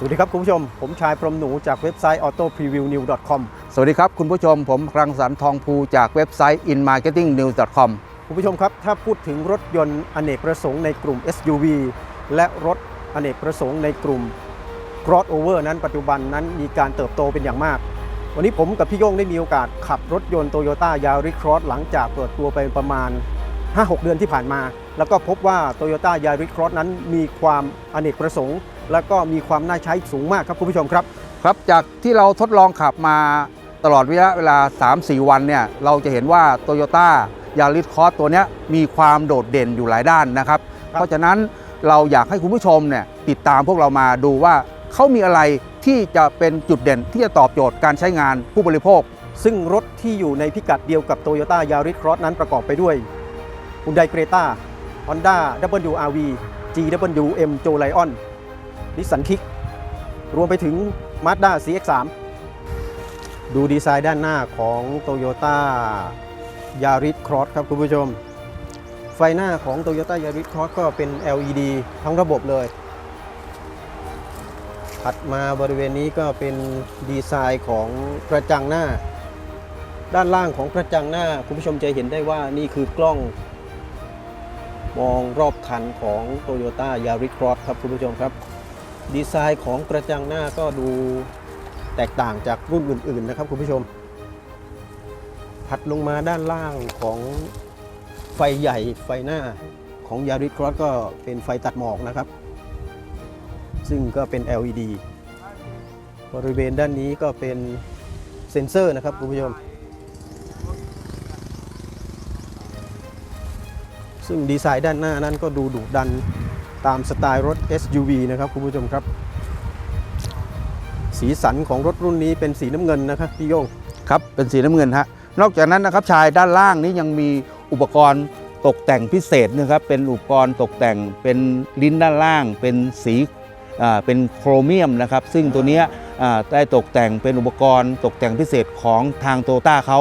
สวัสดีครับคุณผู้ชม ผมชายพรหมหนูจากเว็บไซต์ autopreviewnew.com สวัสดีครับคุณผู้ชมผมรังสรรค์ทองภูจากเว็บไซต์ inmarketingnews.com คุณผู้ชมครับ ถ้าพูดถึงรถยนต์อเนกประสงค์ในกลุ่ม SUV และรถอเนกประสงค์ในกลุ่ม crossover นั้นปัจจุบันนั้นมีการเติบโตเป็นอย่างมาก วันนี้ผมกับพี่โย่งได้มีโอกาสขับรถยนต์ Toyota Yaris Cross หลังจากเปิดตัวไปประมาณ 5-6 เดือนที่ผ่านมา แล้วก็พบว่า Toyota Yaris Cross นั้นมีความอเนกประสงค์ และก็มีความน่าใช้สูงมากครับคุณผู้ชมครับ ครับจากที่เราทดลองขับมาตลอดระยะเวลา 3-4 วันเนี่ยเราจะเห็นว่า Toyota Yaris Cross ตัวเนี้ยมีความโดดเด่นอยู่หลายด้านนะครับ เพราะฉะนั้นเราอยากให้คุณผู้ชมเนี่ยติดตามพวกเรามาดูว่าเขามีอะไรที่จะเป็นจุดเด่นที่จะตอบโจทย์การใช้งานผู้บริโภค ซึ่งรถที่อยู่ในพิกัดเดียวกับ Toyota Yaris Cross นั้นประกอบไปด้วย Hyundai Creta Honda WRV GWM Joe Lion Nissan Kick รวมไปถึง Mazda CX-3 ดูดีไซน์ด้านหน้าของ Toyota Yaris Cross ครับคุณผู้ชม ไฟหน้าของ Toyota Yaris Cross ก็เป็น LED ทั้งระบบเลยถัดมาบริเวณนี้ก็เป็นดีไซน์ของกระจังหน้า ด้านล่างของกระจังหน้า คุณผู้ชมจะเห็นได้ว่านี่คือกล้อง มองรอบคันของ Toyota Yaris Cross ครับคุณผู้ชมครับ ดีไซน์ของกระจังหน้าก็ดูแตกต่างจากรุ่นอื่น ๆ นะครับคุณผู้ชม ถัดลงมาด้านล่างของไฟใหญ่ไฟหน้าของ Yaris Cross ก็เป็นไฟตัดหมอกนะครับ ซึ่งก็เป็น LED บริเวณด้านนี้ก็เป็นเซ็นเซอร์นะครับคุณผู้ชม ซึ่งดีไซน์ด้านหน้านั้นก็ดูดุดัน ตามสไตล์รถ SUV นะครับคุณผู้ชมครับ สีสันของรถรุ่นนี้เป็นสีน้ำเงินนะครับพี่โยง ครับเป็นสีน้ำเงินฮะนอกจากนั้นนะครับชายด้านล่างนี้ยังมีอุปกรณ์ตกแต่งพิเศษนะครับเป็นอุปกรณ์ตกแต่งเป็นลิ้นด้านล่าง เป็นสีอ่าเป็นโครเมียมนะครับ ซึ่งตัวเนี้ยอ่าได้ตกแต่งเป็นอุปกรณ์ตกแต่งพิเศษของทางโตต้าเขา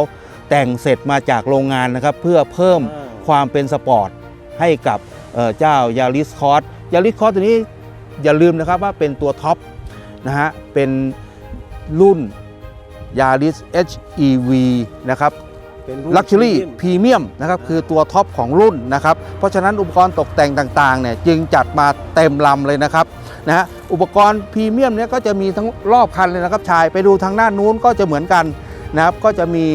แต่งเสร็จมาจากโรงงานนะครับ เพื่อเพิ่มอ่าความเป็นสปอร์ต ให้กับเอ่อเจ้ายาริสคอร์สยาริสคอร์สตัวนี้อย่าลืมนะครับว่าเป็นตัวท็อปนะฮะเป็นรุ่น Yaris HEV นะครับเป็นรุ่น Luxury พรีเมียม Premium นะครับคือตัวท็อปของรุ่นนะครับ เพราะฉะนั้นอุปกรณ์ตกแต่งต่างๆเนี่ยจึงจัดมาเต็มลำเลยนะครับนะฮะอุปกรณ์พรีเมียมเนี่ยก็จะมีทั้งรอบคันเลยนะครับชายไปดูทางหน้านู้นก็จะเหมือนกันนะครับก็จะมี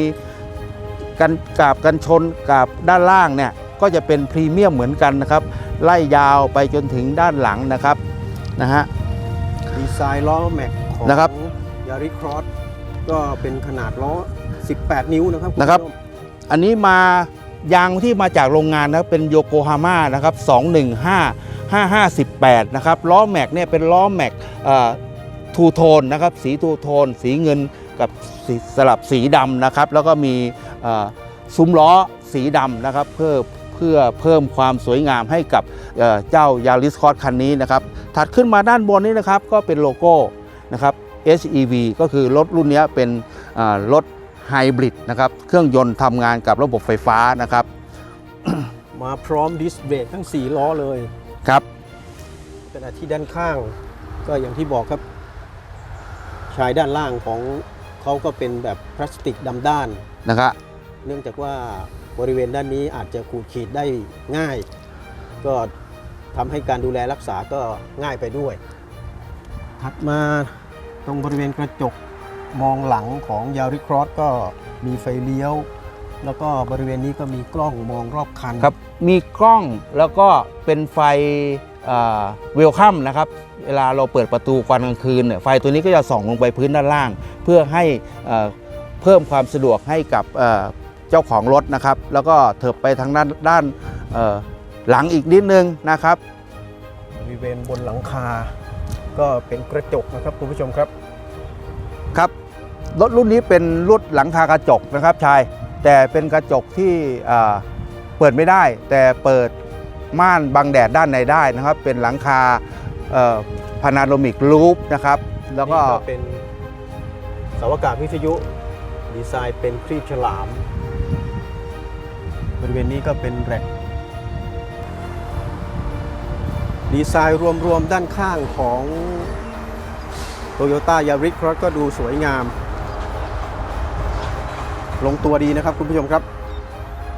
กันกาบกันชนกาบด้านล่างเนี่ย ก็จะเป็นพรีเมียมเหมือนกันนะครับ ไล่ยาวไปจนถึงด้านหลังนะครับนะฮะดีไซน์ล้อแม็กของนะครับ Yaris Cross ก็เป็นขนาดล้อ 18 นิ้วนะครับณนะครับผู้ชมอันนี้มายางที่มาจากโรงงานนะครับเป็นโยโกฮาม่านะครับ 215 5518 นะครับล้อแม็กเนี่ยเป็นล้อแม็กทูโทนนะครับสีทูโทน สีเงินกับสีสลับสีดำนะครับ แล้วก็มีเอ่อซุ้มล้อสีดำนะครับ เพื่อเพื่อเพิ่มความสวยงามให้กับเอ่อเจ้ายาริสคอร์คันนี้นะครับถัดขึ้นมาด้านบนนี้นะครับก็เป็นโลโก้นะครับ HEV ก็คือรถรุ่นนี้เป็นอ่ารถไฮบริดนะครับเครื่องยนต์ทำงานกับระบบไฟฟ้านะครับ มาพร้อมดิสเบรกทั้ง 4 ล้อเลยครับขณะที่ด้านข้างก็อย่างที่บอกครับชายด้านล่างของเขาก็เป็นแบบพลาสติกดำด้านนะครับ เนื่องจากว่าบริเวณด้านนี้อาจจะขูดขีดได้ง่าย ก็ทำให้การดูแลรักษาก็ง่ายไปด้วย ถัดมาตรงบริเวณกระจกมองหลังของยาริครอสก็มีไฟเลี้ยว แล้วก็บริเวณนี้ก็มีกล้องมองรอบคันครับ มีกล้องแล้วก็เป็นไฟเวลคัมนะครับ เวลาเราเปิดประตูกลางคืนเนี่ยไฟตัวนี้ก็จะส่องลงไปพื้นด้านล่าง เพื่อให้เพิ่มความสะดวกให้กับ เอ่อเจ้าของรถนะครับ แล้วก็เถิบไปทางด้านด้านเอ่อหลังอีกนิดนึงนะครับบริเวณบนหลังคา ก็เป็นกระจกนะครับคุณผู้ชมครับครับรถรุ่นนี้เป็นรุ่นหลังคากระจกนะครับชาย แต่เป็นกระจกที่อ่าเปิดไม่ได้ แต่เปิดม่านบังแดดด้านในได้นะครับ เป็นหลังคาพานาโรมิกลูปนะครับ แล้วก็นี่เป็นเสาอากาศวิทยุ ดีไซน์เป็นครีบฉลาม บริเวณนี้ก็เป็นแร็กดีไซน์รวมๆด้านข้างของโยต้ายาริสครอสก็ดูสวยงาม ลงตัวดีนะครับคุณผู้ชมครับ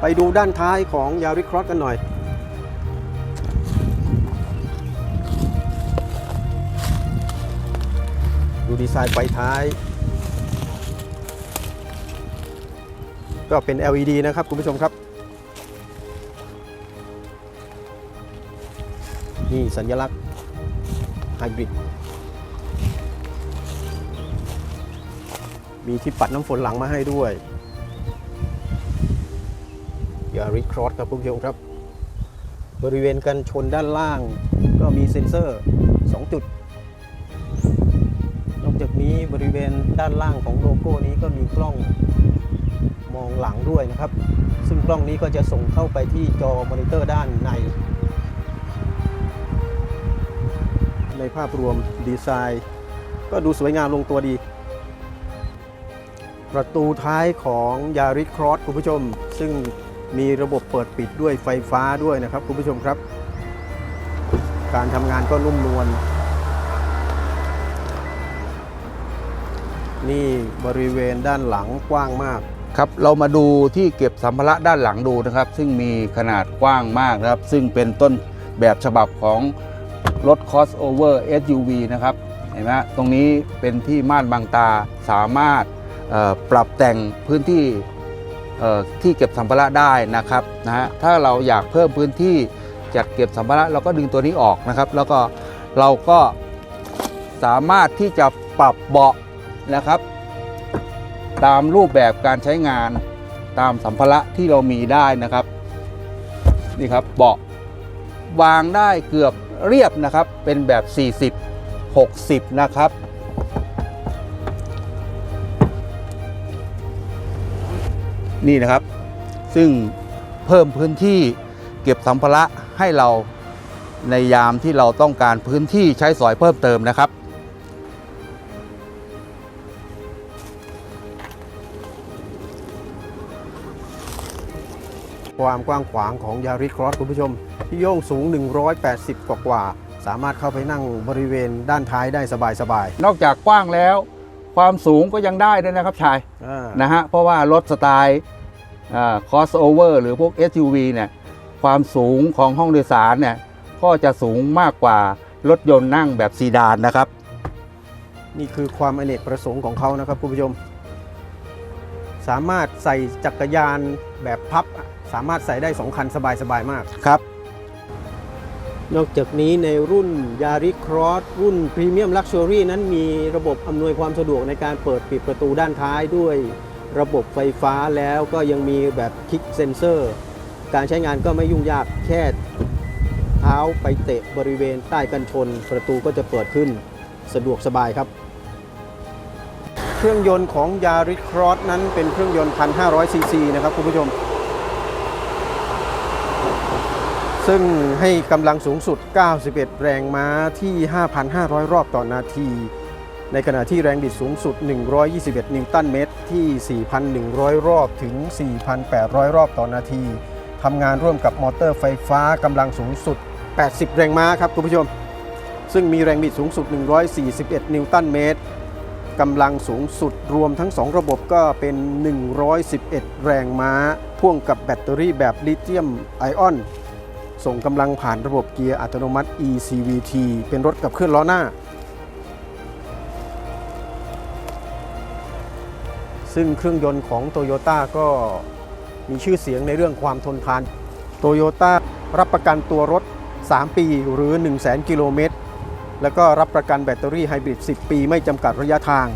ไปดูด้านท้ายของยาริสครอสกันหน่อยดูดีไซน์ไฟท้าย ก็เป็น LED นะครับคุณผู้ชมครับ นี่สัญลักษณ์ไฮบริด มีที่ปัดน้ำฝนหลังมาให้ด้วยยาริครอสครับคุณผู้ชมครับ บริเวณกันชนด้านล่าง ก็มีเซ็นเซอร์ 2 จุด นอกจากนี้บริเวณด้านล่างของโลโก้นี้ก็มีกล้องมองหลังด้วยนะครับ ซึ่งกล้องนี้ก็จะส่งเข้าไปที่จอมอนิเตอร์ด้านใน ภาพรวมดีไซน์ ก็ดูสวยงามลงตัวดี ประตูท้ายของยาริสครอสคุณผู้ชม ซึ่งมีระบบเปิดปิดด้วยไฟฟ้าด้วยนะครับคุณผู้ชมครับ การทำงานก็นุ่มนวลนี่บริเวณด้านหลังกว้างมากครับเรามาดูที่เก็บสัมภาระด้านหลังดูนะครับ ซึ่งมีขนาดกว้างมากนะครับ ซึ่งเป็นต้นแบบฉบับของ รถ crossover SUV นะครับ เห็นไหมตรงนี้เป็นที่ม่านบางตาสามารถปรับแต่งพื้นที่ที่เก็บสัมภาระได้นะครับนะฮะถ้าเราอยากเพิ่มพื้นที่จัดเก็บสัมภาระเราก็ดึงตัวนี้ออกนะครับ แล้วก็เราก็สามารถที่จะปรับเบาะนะครับ ตามรูปแบบการใช้งานตามสัมภาระที่เรามีได้นะครับนี่ครับเบาะวางได้เกือบ เรียบนะครับ เป็นแบบ 40 60 นะครับ นี่นะครับ ซึ่งเพิ่มพื้นที่เก็บสัมภาระให้เราในยามที่เราต้องการพื้นที่ใช้สอยเพิ่มเติมนะครับ ความกว้างขวางของยาริสครอสคุณผู้ชม ที่โย่งสูง 180 กว่ากว่าๆสามารถเข้าไปนั่งบริเวณด้านท้ายได้สบายนอกจากกว้างแล้ว ความสูงก็ยังได้ด้วยนะครับชายๆอ่านะฮะเพราะว่ารถสไตล์อ่า crossover หรือพวก SUV เนี่ยความสูงของห้องโดยสารเนี่ยก็จะสูงมากกว่ารถยนต์นั่งแบบซีดานนะครับ นี่คือความอเนกประสงค์ของเขานะครับคุณผู้ชม สามารถใส่จักรยานแบบพับ สามารถใส่ได้ 2 คันสบายๆมากครับ นอกจากนี้ในรุ่นยาริครอสรุ่นพรีเมียมลักชัวรี่นั้นมีระบบอำนวยความสะดวกในการเปิดปิดประตูด้านท้ายด้วยระบบไฟฟ้าแล้วก็ยังมีแบบคลิกเซนเซอร์ การใช้งานก็ไม่ยุ่งยากแค่เท้าไปเตะบริเวณใต้กันชน ประตูก็จะเปิดขึ้นสะดวกสบายครับ เครื่องยนต์ของยาริครอสนั้นเป็นเครื่องยนต์ 1,500ซีซีนะครับคุณผู้ชม ซึ่งให้กำลังสูงสุด 91 แรงม้าที่ 5,500 รอบต่อนาที ในขณะที่แรงบิดสูงสุด 121 นิวตันเมตรที่ 4,100 รอบถึง 4,800 รอบต่อนาทีทำงานร่วมกับมอเตอร์ไฟฟ้ากำลังสูงสุด 80 แรงม้าครับคุณผู้ชม ซึ่งมีแรงบิดสูงสุด 141 นิวตันเมตรกำลังสูงสุดรวมทั้ง 2 ระบบก็เป็น 111 แรงม้า พ่วงกับแบตเตอรี่แบบลิเธียมไอออน ส่งกำลังผ่านระบบเกียร์อัตโนมัติ ECVT เป็นรถกับเคลื่อนล้อหน้า ซึ่งเครื่องยนต์ของโตโยต้าก็มีชื่อเสียงในเรื่องความทนทานโตโยต้ารับประกันตัวรถ 3 ปีหรือ 1 0 0 0 0แกิโลเมตร แล้วก็รับประกันแบตเตอรี่ไฮบริด 10 ปีไม่จำกัดระยะทาง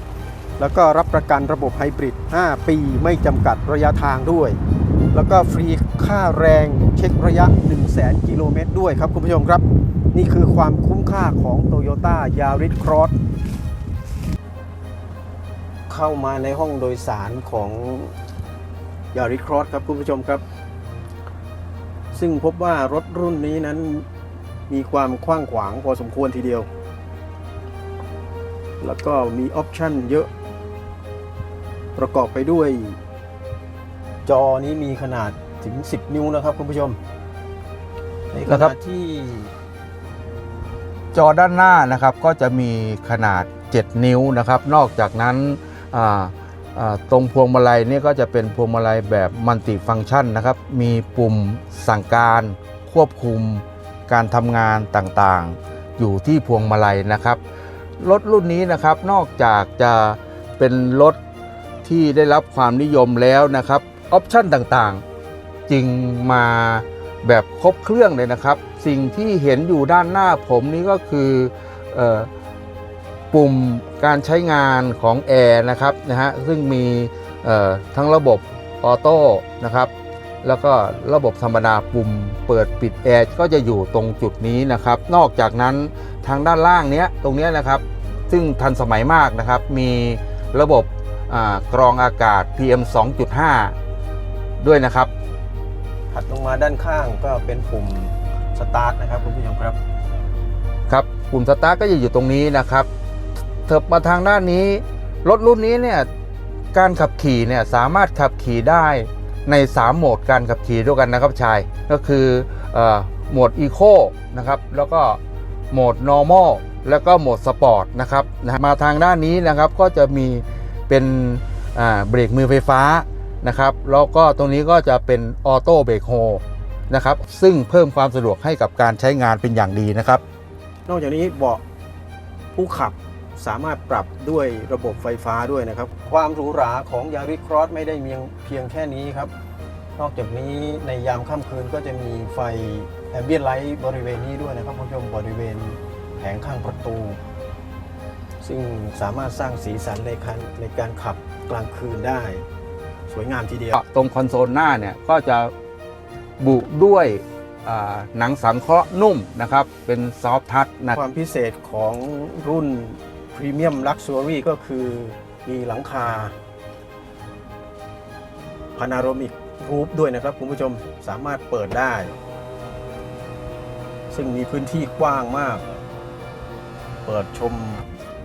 แล้วก็รับประกันระบบไฮบริด 5 ปีไม่จำกัดระยะทางด้วย แล้วก็ฟรีค่าแรงเช็คระยะ 1 0 0 0 0กิโลเมตรด้วยครับคุณผู้ชมครับ นี่คือความคุ้มค่าของ Toyota Yaris Cross เข้ามาในห้องโดยสารของ Yaris Cross ครับคุณผู้ชมครับ ซึ่งพบว่ารถรุ่นนี้นั้นมีความกว้างขวางพอสมควรทีเดียว แล้วก็มีออปชั่นเยอะ ประกอบไปด้วย จอนี้มีขนาดถึง 10 นิ้วนะครับคุณผู้ชมในขนะครัณะบที่จอด้านหน้านะครับก็จะมีขนาด 7 นิ้วนะครับ นอกจากนั้นอ่าอ่าตรงพวงมาลัยนี่ก็จะเป็นพวงมาลัยแบบมัลติฟังก์ชันนะครับ มีปุ่มสั่งการควบคุมการทำงานต่างๆ อยู่ที่พวงมาลัยนะครับ รถรุ่นนี้นะครับนอกจากจะเป็นรถที่ได้รับความนิยมแล้วนะครับ ออปชันต่างๆ จึงมาแบบครบเครื่องเลยนะครับ สิ่งที่เห็นอยู่ด้านหน้าผมนี้ก็คืออปุ่มการใช้งานของแอร์นะครับนะฮะซึ่งมีทั้งระบบออโต้นะครับแล้วก็ระบบธรรมดาปุ่มเปิดปิดแอร์ก็จะอยู่ตรงจุดนี้นะครับ นอกจากนั้นทางด้านล่างเนี้ยตรงเนี้ยนะครับ ซึ่งทันสมัยมากนะครับ มีระบบกรองอากาศ PM 2.5 ด้วยนะครับ ถัดลงมาด้านข้างก็เป็นปุ่มสตาร์ทนะครับคุณผู้ชมครับ ครับปุ่มสตาร์ทก็จะอยู่ตรงนี้นะครับเถิบมาทางด้านนี้ รถรุ่นนี้เนี่ยการขับขี่เนี่ยสามารถขับขี่ได้ใน 3 โหมดการขับขี่ด้วยกันนะครับชาย ก็คือเออโหมด Eco นะครับแล้วก็โหมด Normal แล้วก็โหมด Sport นะครับนะมาทางด้านนี้นะครับก็จะมีเป็นอ่าเบรกมือไฟฟ้า นะครับแล้วก็ตรงนี้ก็จะเป็นออโต้เบรกโฮนะครับซึ่งเพิ่มความสะดวกให้กับการใช้งานเป็นอย่างดีนะครับ นอกจากนี้เบาะผู้ขับสามารถปรับด้วยระบบไฟฟ้าด้วยนะครับ ความหรูหราของยาริ c ครอสไม่ได้เพียงเพียงแค่นี้ครับ นอกจากนี้ในยามค่ำคืนก็จะมีไฟแอมเบียนไลท์บริเวณนี้ด้วยนะครับคุณผู้ชมบริเวณแผงข้างประตู ซึ่งสามารถสร้างสีสันในการในการขับกลางคืนได้ วยงามทีเดียว ตรงคอนโซลหน้าเนี่ยก็จะบุด้วยอ่าหนังสังเคราะห์นุ่มนะครับ เป็นซอฟทัชนะความพิเศษของรุ่นพรีเมียมลักซ์ r y ก็คือมีหลังคาพานาโรมิกรูฟด้วยนะครับ คุณผู้ชมสามารถเปิดได้ ซึ่งมีพื้นที่กว้างมาก เปิดชม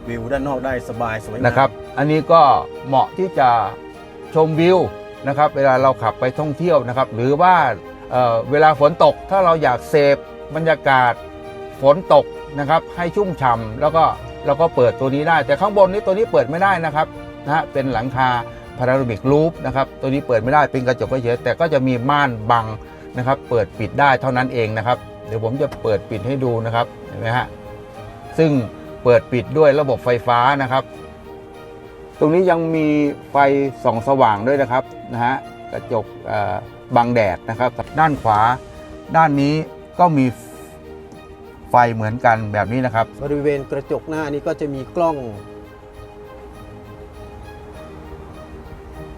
วิวด้านนอกได้สบายสวยงามนะครับ อันนี้ก็เหมาะที่จะ ชมวิวนะครับเวลาเราขับไปท่องเที่ยวนะครับ หรือว่าเอ่อเวลาฝนตกถ้าเราอยากเสพบรรยากาศฝนตกนะครับ ให้ชุ่มฉ่ำแล้วก็เราก็เปิดตัวนี้ได้ แต่ข้างบนนี้ตัวนี้เปิดไม่ได้นะครับนะฮะเป็นหลังคาพาราโรมิกลูปนะครับตัวนี้เปิดไม่ได้เป็นกระจกก็เฉยแต่ก็จะมีม่านบังนะครับ เปิดปิดได้เท่านั้นเองนะครับ เดี๋ยวผมจะเปิดปิดให้ดูนะครับเห็นไหมฮะซึ่งเปิดปิดด้วยระบบไฟฟ้านะครับ ตรงนี้ยังมีไฟส่องสว่างด้วยนะครับนะฮะกระจกบังแดดนะครับด้านขวา ด้านนี้ก็มีไฟเหมือนกันแบบนี้นะครับ บริเวณกระจกหน้านี้ก็จะมีกล้อง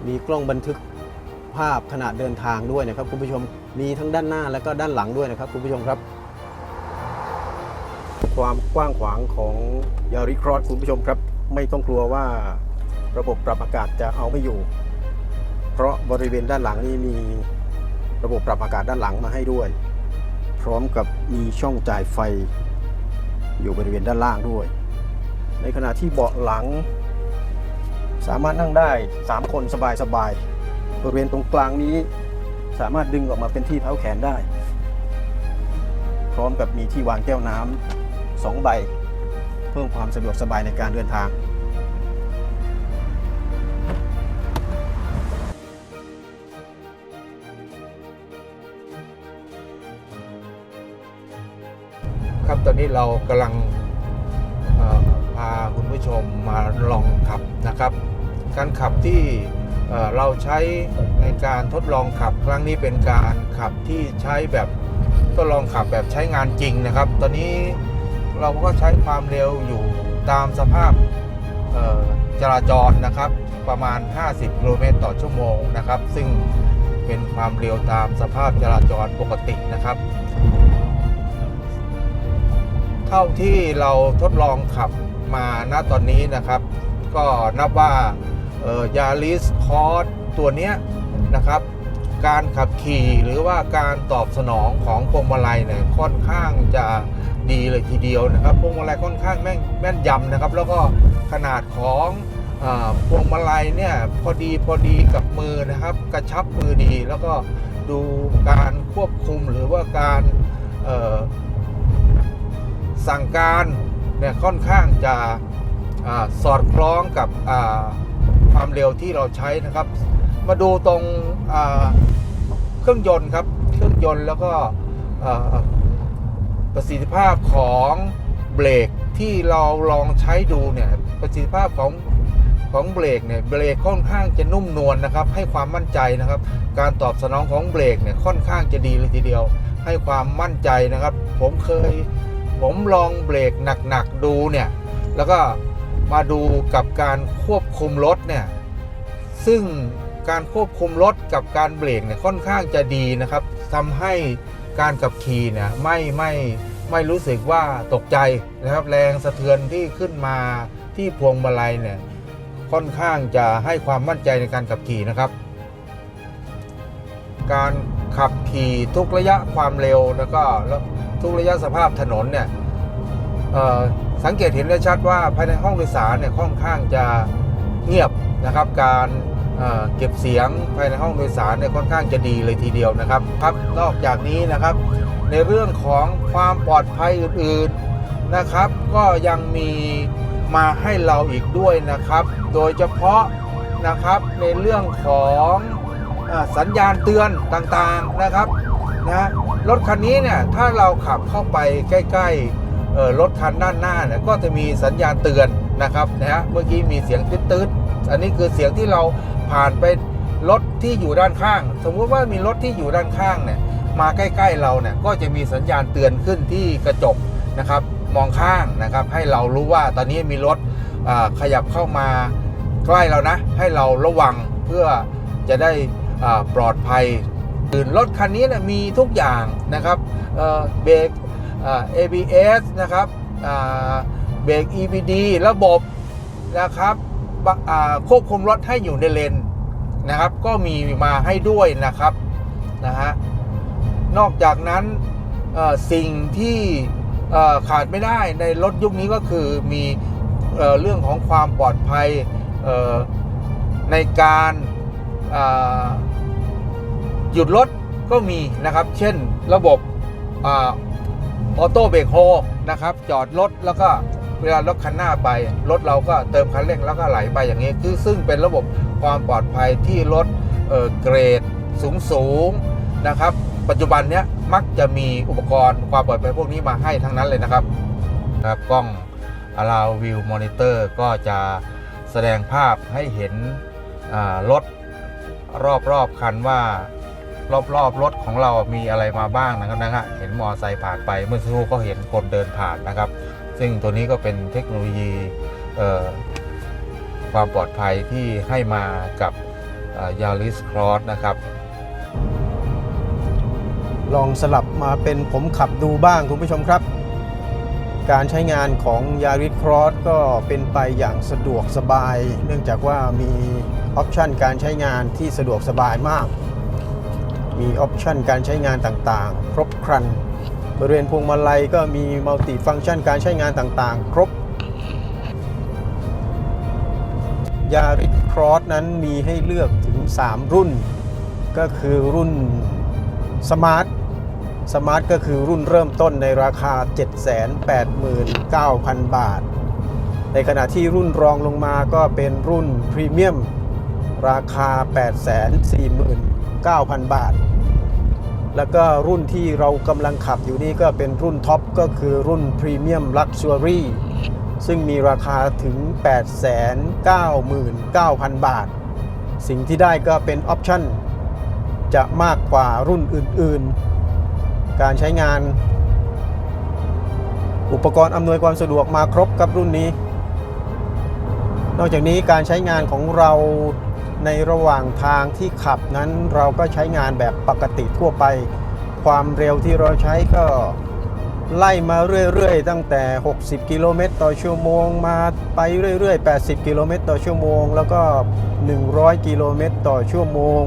มีกล้องบันทึกภาพขณะเดินทางด้วยนะครับคุณผู้ชมมีทั้งด้านหน้าและก็ด้านหลังด้วยนะครับคุณผู้ชมครับ ความกว้างขวางของยาริครอสคุณผู้ชมครับ ไม่ต้องกลัวว่า ระบบปรับอากาศจะเอาไม่อยู่ เพราะบริเวณด้านหลังนี้มีระบบปรับอากาศด้านหลังมาให้ด้วย พร้อมกับมีช่องจ่ายไฟ อยู่บริเวณด้านล่างด้วย ในขณะที่เบาะหลัง สามารถนั่งได้ 3 คนสบายๆบริเวณตรงกลางนี้สามารถดึงออกมาเป็นที่เท้าแขนได้ พร้อมกับมีที่วางแก้วน้ำสองใบ เพิ่มความสะดวกสบายในการเดินทาง นนี้เรากำลังพาคุณผู้ชมมาลองขับนะครับ การขับที่เราใช้ในการทดลองขับครั้งนี้เป็นการขับที่ใช้แบบทดลองขับแบบใช้งานจริงนะครับ ตอนนี้เราก็ใช้ความเร็วอยู่ตามสภาพจราจรนะครับ ประมาณ 50 กิโลเมตรต่อชั่วโมงนะครับ ซึ่งเป็นความเร็วตามสภาพจราจรปกตินะครับ เท่าที่เราทดลองขับมาณตอนนี้นะครับ ก็นับว่ายาริสคอร์สตัวเนี้ยนะครับ การขับขี่หรือว่าการตอบสนองของพวงมาลัยเนี่ยค่อนข้างจะดีเลยทีเดียวนะครับพวงมาลัยค่อนข้างแม่นแม่นยำนะครับ แล้วก็ขนาดของพวงมาลัยเนี่ยพอดีพอดีกับมือนะครับ กระชับมือดีแล้วก็ดูการควบคุมหรือว่าการ สั่งการเนี่ยค่อนข้างจะอสอดคล้องกับความเร็วที่เราใช้นะครับ มาดูตรงเครื่องยนต์ครับเครื่องยนต์แล้วก็ประสิทธิภาพของเบรกที่เราลองใช้ดูเนี่ยประสิทธิภาพของของเบรกเนี่ยเบรกค่อนข้างจะนุ่มนวลนะครับ ให้ความมั่นใจนะครับ การตอบสนองของเบรกเนี่ยค่อนข้างจะดีเลยทีเดียว ให้ความมั่นใจนะครับ ผมเคย ผมลองเบรกหนักๆดูเนี่ยแล้วก็มาดูกับการควบคุมรถเนี่ยซึ่งการควบคุมรถกับการเบรกเนี่ยค่อนข้างจะดีนะครับทำให้การขับขี่เนี่ยไม่ไม่ไม่รู้สึกว่าตกใจนะครับแรงสะเทือนที่ขึ้นมาที่พวงมาลัยเนี่ยค่อนข้างจะให้ความมั่นใจในการขับขี่นะครับ การขับขี่ทุกระยะความเร็วแล้วก็ ทุกระยะสภาพถนนเนี่ยสังเกตเห็นได้ชัดว่าภายในห้องโดยสารเนี่ยค่อนข้างจะเงียบนะครับการเเก็บเสียงภายในห้องโดยสารเนี่ยค่อนข้างจะดีเลยทีเดียวนะครับครับนอกจากนี้นะครับ ในเรื่องของความปลอดภัยอื่นๆนะครับ ก็ยังมีมาให้เราอีกด้วยนะครับ โดยเฉพาะนะครับในเรื่องของอสัญญาณเตือนต่างๆนะครับ นะรถคันนี้เนี่ยถ้าเราขับเข้าไปใกล้ๆรถคันด้านหน้าเนี่ยก็จะมีสัญญาณเตือนนะครับนะฮะเมื่อกี้มีเสียงตืดๆอันนี้คือเสียงที่เราผ่านไปรถที่อยู่ด้านข้าง สมมุติว่ามีรถที่อยู่ด้านข้างเนี่ยมาใกล้ๆเราเนี่ยก็จะมีสัญญาณเตือนขึ้นที่กระจกนะครับมองข้างนะครับให้เรารู้ว่าตอนนี้มีรถขยับเข้ามาใกล้เรานะ ให้เราระวังเพื่อจะได้ปลอดภัย รถคันนี้เนะมีทุกอย่างนะครับเบรกอ่า ABS นะครับเบรก EBD ระบบนะครับควบคุมรถให้อยู่ในเลนนะครับ ก็มีมาให้ด้วยนะครับนะฮะนอกจากนั้นสิ่งที่ขาดไม่ได้ในรถยุคนี้ก็คือมีเอเรื่องของความปลอดภัยในการ หยุดรถก็มีนะครับ เช่นระบบออโต้เบรกโฮนะครับ จอดรถแล้วก็เวลารถคันหน้าไป รถเราก็เติมคันเร่งแล้วก็ไหลไปอย่างนี้ คือซึ่งเป็นระบบความปลอดภัยที่รถเเกรดสูงสูงนะครับ ปัจจุบันเนี้ยมักจะมีอุปกรณ์ความปลอดภัยพวกนี้มาให้ทั้งนั้นเลยนะครับครับกล้อง Allow View Monitor ก็จะแสดงภาพให้เห็นรถรอบๆคันว่า รอบๆรถของเรามีอะไรมาบ้างนะครับนะฮะเห็นมอไซค์ผ่านไปเมื่อสักครู่ก็เห็นคนเดินผ่านนะครับ ซึ่งตัวนี้ก็เป็นเทคโนโลยีความปลอดภัยที่ให้มากับยาริสครอสนะครับ ลองสลับมาเป็นผมขับดูบ้างคุณผู้ชมครับ การใช้งานของ Yaris Cross ก็เป็นไปอย่างสะดวกสบาย เนื่องจากว่ามีออปชันการใช้งานที่สะดวกสบายมาก มีออปชันการใช้งานต่างๆ ครบครัน บริเวณพวงมาลัยก็มีมัลติฟังก์ชันการใช้งานต่างๆ ครบ Yaris Cross นั้นมีให้เลือกถึง 3 รุ่น ก็คือรุ่น Smart Smart ก็คือรุ่นเริ่มต้นในราคา 789,000 บาท ในขณะที่รุ่นรองลงมาก็เป็นรุ่นพรีเมียมราคา 9,000 บาท แล้วก็รุ่นที่เรากำลังขับอยู่นี่ก็เป็นรุ่นท็อปก็คือรุ่นพรีเมียมลักชัวรี่ซึ่งมีราคาถึง 899,000 บาท สิ่งที่ได้ก็เป็นออปชั่นจะมากกว่ารุ่นอื่นๆ การใช้งาน อุปกรณ์อำนวยความสะดวกมาครบกับรุ่นนี้ นอกจากนี้การใช้งานของเรา ในระหว่างทางที่ขับนั้นเราก็ใช้งานแบบปกติทั่วไป ความเร็วที่เราใช้ก็ไล่มาเรื่อยๆ ตั้งแต่ 60 กิโลเมตรต่อชั่วโมงมาไปเรื่อยๆ 80 กิโลเมตรต่อชั่วโมง แล้วก็ 100 กิโลเมตรต่อชั่วโมง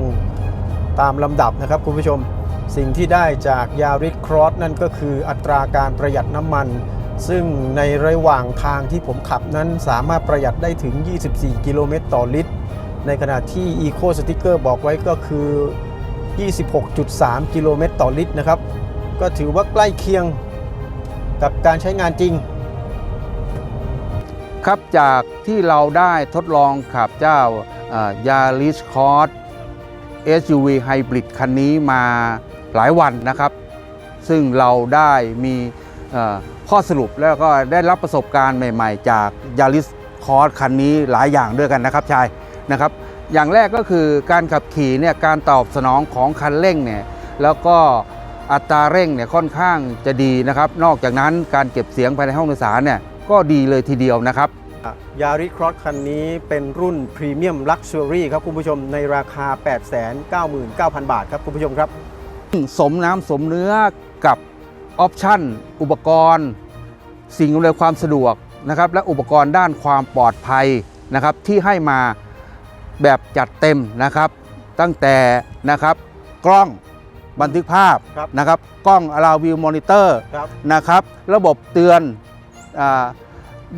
ตามลำดับนะครับคุณผู้ชมสิ่งที่ได้จากยาริสครอสนั่นก็คืออัตราการประหยัดน้ำมัน ซึ่งในระหว่างทางที่ผมขับนั้นสามารถประหยัดได้ถึง 24 กิโลเมตรต่อลิตร ในขณะที่ Eco Sticker บอกไว้ก็คือ 26.3 กิโลเมตรต่อลิตรนะครับ ก็ถือว่าใกล้เคียงกับการใช้งานจริง ครับจากที่เราได้ทดลองขับเจ้ายาริสคอร์ส SUV Hybrid คันนี้มาหลายวันนะครับ ซึ่งเราได้มีข้อสรุปแล้วก็ได้รับประสบการณ์ใหม่ ๆ จากยาริสคอร์สคันนี้หลายอย่างด้วยกันนะครับชาย นะครับ อย่างแรกก็คือการขับขี่เนี่ยการตอบสนองของคันเร่งเนี่ยแล้วก็อัตราเร่งเนี่ยค่อนข้างจะดีนะครับ นอกจากนั้นการเก็บเสียงภายในห้องโดยสารเนี่ยก็ดีเลยทีเดียวนะครับยาริสครอสคันนี้เป็นรุ่นพรีเมียมลักชัวรี่ครับคุณผู้ชมในราคา 899,000 บาทครับคุณผู้ชมครับ สมน้ำสมเนื้อกับออปชั่น อุปกรณ์ สิ่งอำนวยความสะดวกนะครับและอุปกรณ์ด้านความปลอดภัยนะครับที่ให้มา แบบจัดเต็มนะครับ ตั้งแต่นะครับกล้องบันทึกภาพครับนะครับ กล้อง a l o w view monitor ครับนะครับ ระบบเตือนอา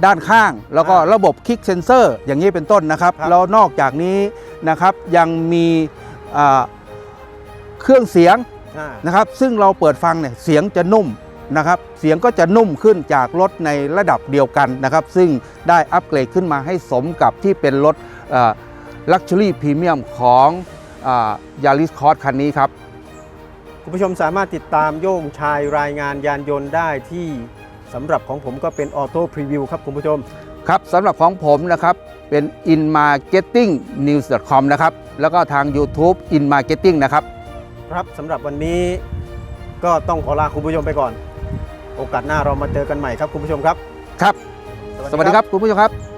ด้านข้าง แล้วก็อ่าระบบคลิกเซนเซอร์อย่างนี้เป็นต้นนะครับ ครับ แล้วนอกจากนี้นะครับยังมีอ่าเครื่องเสียง อ่า นะครับซึ่งเราเปิดฟังเนี่ยเสียงจะนุ่มนะครับ เสียงก็จะนุ่มขึ้นจากรถในระดับเดียวกันนะครับ ซึ่งได้อัปเกรดขึ้นมาให้สมกับที่เป็นรถลักชั วรี่พรีเมียมของยาริสคอร์สคันนี้ครับ คุณผู้ชมสามารถติดตามโย่งชายรายงานยานยนต์ได้ที่สำหรับของผมก็เป็นออโต้พรีวิวครับคุณผู้ชม ครับสำหรับของผมนะครับเป็น inmarketingnews.com นะครับ แล้วก็ทาง YouTube inmarketing นะครับ ครับสำหรับวันนี้ก็ต้องขอลาคุณผู้ชมไปก่อน โอกาสหน้าเรามาเจอกันใหม่ครับคุณผู้ชมครับ ครับ สวัสดีครับคุณผู้ชมครับ